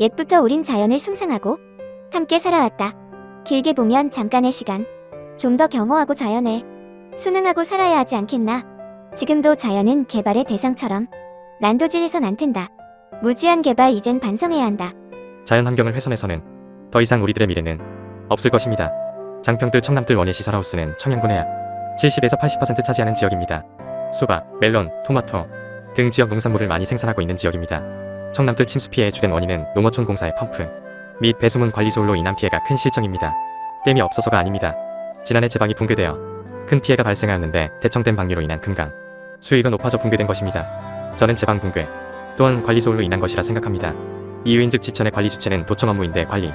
옛부터 우린 자연을 숭상하고 함께 살아왔다. 길게 보면 잠깐의 시간. 좀더 겸허하고 자연에 순응하고 살아야 하지 않겠나. 지금도 자연은 개발의 대상처럼 난도질해선 안 된다. 무지한 개발 이젠 반성해야 한다. 자연 환경을 훼손해서는 더 이상 우리들의 미래는 없을 것입니다. 장평들 청남들 원예 시설하우스는 청양군의 약 70에서 80% 차지하는 지역입니다. 수박, 멜론, 토마토 등 지역 농산물을 많이 생산하고 있는 지역입니다. 청남들 침수 피해의 주된 원인은 농어촌 공사의 펌프 및 배수문 관리 소홀로 인한 피해가 큰 실정입니다. 댐이 없어서가 아닙니다. 지난해 제방이 붕괴되어 큰 피해가 발생하였는데 대청댐 방류로 인한 금강 수위가 높아져 붕괴된 것입니다. 저는 제방 붕괴 또한 관리 소홀로 인한 것이라 생각합니다. 이유인 즉 지천의 관리 주체는 도청 업무인데 관리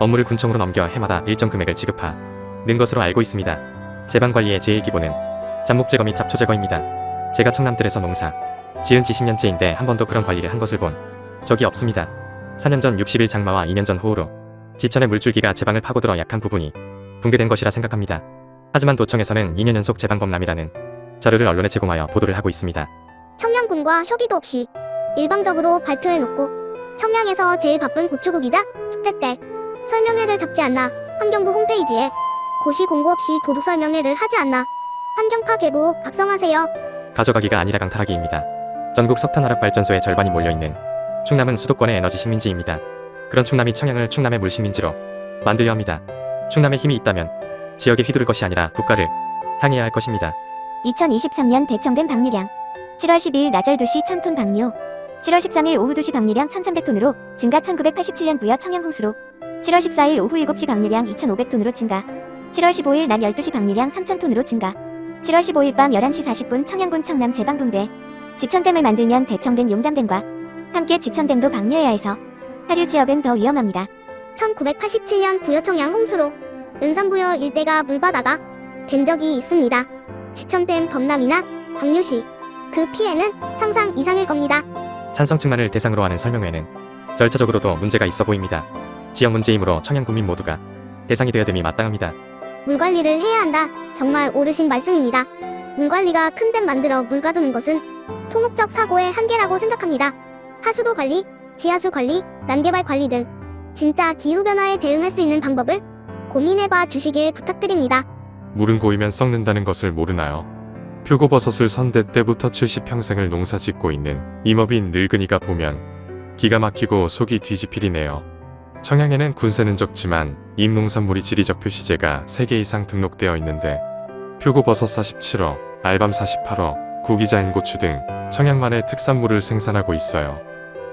업무를 군청으로 넘겨 해마다 일정 금액을 지급하는 것으로 알고 있습니다. 제방 관리의 제일 기본은 잡목 제거 및 잡초 제거입니다. 제가 청남들에서 농사 지은 지 10년째인데 한 번도 그런 관리를 한 것을 본 적이 없습니다. 4년 전 60일 장마와 2년 전 호우로 지천의 물줄기가 제방을 파고들어 약한 부분이 붕괴된 것이라 생각합니다. 하지만 도청에서는 2년 연속 제방범람이라는 자료를 언론에 제공하여 보도를 하고 있습니다. 청량군과 협의도 없이 일방적으로 발표해놓고 청량에서 제일 바쁜 고추국이다 축제 때 설명회를 잡지 않나 환경부 홈페이지에 고시 공고 없이 도도 설명회를 하지 않나 환경파 개부 각성하세요 가져가기가 아니라 강탈하기입니다. 전국 석탄 화력 발전소의 절반이 몰려있는 충남은 수도권의 에너지 식민지입니다. 그런 충남이 청양을 충남의 물식민지로 만들려 합니다. 충남에 힘이 있다면 지역에 휘두를 것이 아니라 국가를 향해야 할 것입니다. 2023년 대청댐 방류량 7월 12일 낮 2시 1000톤 방류 7월 13일 오후 2시 방류량 1300톤으로 증가 1987년 부여 청양 홍수로 7월 14일 오후 7시 방류량 2500톤으로 증가 7월 15일 낮 12시 방류량 3000톤으로 증가 7월 15일 밤 11시 40분 청양군 청남 제방분대 지천댐을 만들면 대청댐 용담댐과 함께 지천댐도 방류해야 해서 하류 지역은 더 위험합니다. 1987년 부여청양 홍수로 은산부여 일대가 물바다가 된 적이 있습니다 지천댐 범람이나 광류시 그 피해는 상상 이상일 겁니다 찬성 측만을 대상으로 하는 설명회는 절차적으로도 문제가 있어 보입니다. 지역 문제이므로 청양 국민 모두가 대상이 되어야 됨이 마땅합니다. 물 관리를 해야 한다. 정말 옳으신 말씀입니다. 물 관리가 큰 댐 만들어 물 가두는 것은 통업적 사고의 한계라고 생각합니다. 하수도 관리, 지하수 관리, 난개발 관리 등 진짜 기후 변화에 대응할 수 있는 방법을 고민해봐 주시길 부탁드립니다. 물은 고이면 썩는다는 것을 모르나요? 표고버섯을 선대 때부터 70평생을 농사 짓고 있는 임업인 늙은이가 보면 기가 막히고 속이 뒤집히리네요. 청양에는 군세는 적지만 임농산물이 지리적 표시제가 3개 이상 등록되어 있는데 표고버섯 47호, 알밤 48호, 구기자인 고추 등 청양만의 특산물을 생산하고 있어요.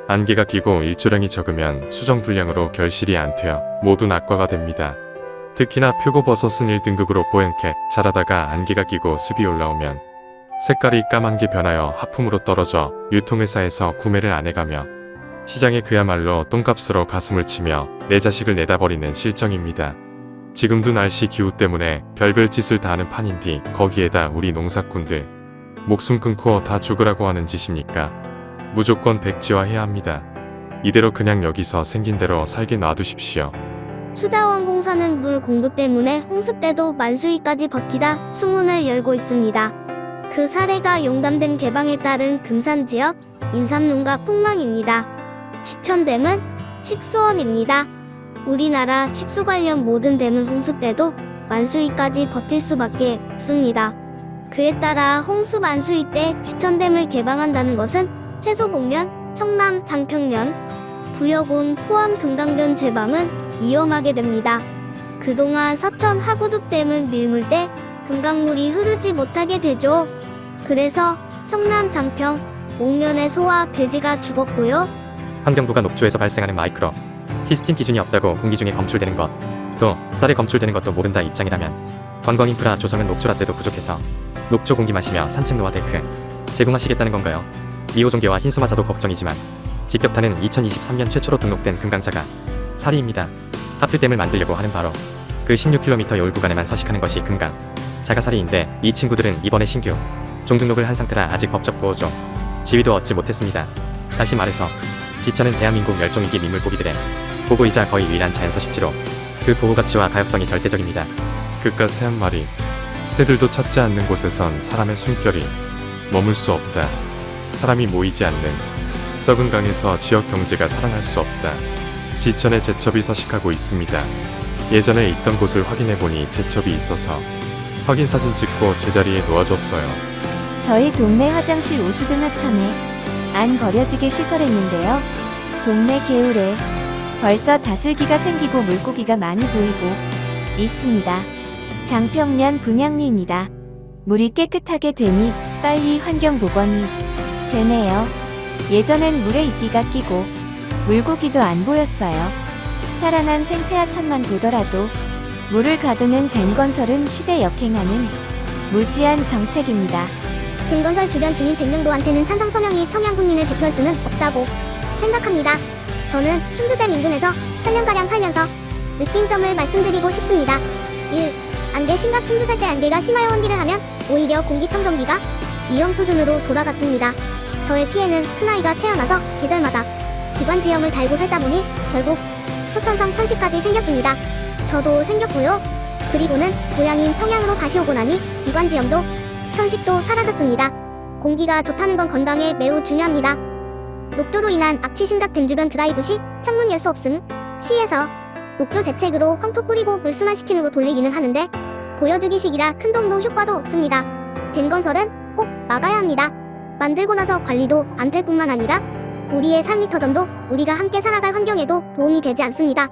안개가 끼고 일조량이 적으면 수정 불량으로 결실이 안 되어 모두 낙과가 됩니다. 특히나 표고버섯은 1등급으로 뽀얗게 자라다가 안개가 끼고 습이 올라오면 색깔이 까만게 변하여 하품으로 떨어져 유통회사에서 구매를 안 해가며 시장에 그야말로 똥값으로 가슴을 치며 내 자식을 내다버리는 실정입니다. 지금도 날씨 기후 때문에 별별 짓을 다 하는 판인디 거기에다 우리 농사꾼들 목숨 끊고 다 죽으라고 하는 짓입니까? 무조건 백지화해야 합니다. 이대로 그냥 여기서 생긴 대로 살게 놔두십시오. 수자원공사는 물 공급 때문에 홍수 때도 만수위까지 버티다 수문을 열고 있습니다. 그 사례가 용담댐 개방에 따른 금산 지역 인삼농가 폭망입니다. 지천댐은 식수원입니다. 우리나라 식수 관련 모든 댐은 홍수 때도 만수위까지 버틸 수밖에 없습니다. 그에 따라 홍수 만수위 때 지천댐을 개방한다는 것은 최소 복면, 청남, 장평면, 부여군, 포함 금강변 제방은 위험하게 됩니다. 그동안 서천 하구둑댐은 밀물때 금강물이 흐르지 못하게 되죠. 그래서 청남 장평, 옥면의 소와 돼지가 죽었고요. 환경부가 녹조에서 발생하는 마이크로 시스템 기준이 없다고 공기 중에 검출되는 것, 또 쌀에 검출되는 것도 모른다 입장이라면 관광 인프라 조성은 녹조 라떼도 부족해서 녹조 공기 마시며 산책 노화 데크 제공하시겠다는 건가요? 미호종계와 흰수마사도 걱정이지만 직격탄은 2023년 최초로 등록된 금강자가 사리입니다. 하필댐을 만들려고 하는 바로 그 16km 여울 구간에만 서식하는 것이 금강 자가사리인데 이 친구들은 이번에 신규 종등록을 한 상태라 아직 법적 보호종 지위도 얻지 못했습니다. 다시 말해서 지천은 대한민국 멸종위기 민물고기들의 보고이자 거의 유일한 자연 서식지로 그 보호 가치와 가역성이 절대적입니다. 그깟 새 한 마리 새들도 찾지 않는 곳에선 사람의 숨결이 머물 수 없다. 사람이 모이지 않는 썩은 강에서 지역 경제가 살아날 수 없다. 지천에 제첩이 서식하고 있습니다. 예전에 있던 곳을 확인해 보니 제첩이 있어서 확인 사진 찍고 제자리에 놓아줬어요. 저희 동네 화장실 오수등 하천에 안 버려지게 시설했는데요. 동네 개울에 벌써 다슬기가 생기고 물고기가 많이 보이고 있습니다. 장평면 분양리입니다. 물이 깨끗하게 되니 빨리 환경 복원이 되네요. 예전엔 물에 이끼가 끼고 물고기도 안 보였어요. 살아난 생태하천만 보더라도 물을 가두는 댐 건설은 시대 역행하는 무지한 정책입니다. 등건설 주변 주민 100명도한테는 찬성 서명이 청양 국민을 대표할 수는 없다고 생각합니다. 저는 충주댐 인근에서 8년가량 살면서 느낀 점을 말씀드리고 싶습니다. 1. 안개 심각 충주 살때 안개가 심하여 환기를 하면 오히려 공기청정기가 위험 수준으로 돌아갔습니다. 저의 피해는 큰아이가 태어나서 계절마다 기관지염을 달고 살다 보니 결국 초천성 천식까지 생겼습니다. 저도 생겼고요. 그리고는 고향인 청양으로 다시 오고 나니 기관지염도 천식도 사라졌습니다. 공기가 좋다는 건 건강에 매우 중요합니다. 녹조로 인한 악취 심각 댐 주변 드라이브 시 창문 열 수 없음. 시에서 녹조 대책으로 황토 뿌리고 물 순환시키는 거 돌리기는 하는데 보여주기식이라 큰 도움도 효과도 없습니다. 댐 건설은 꼭 막아야 합니다. 만들고 나서 관리도 안 될 뿐만 아니라 우리의 삶이 터전도 우리가 함께 살아갈 환경에도 도움이 되지 않습니다.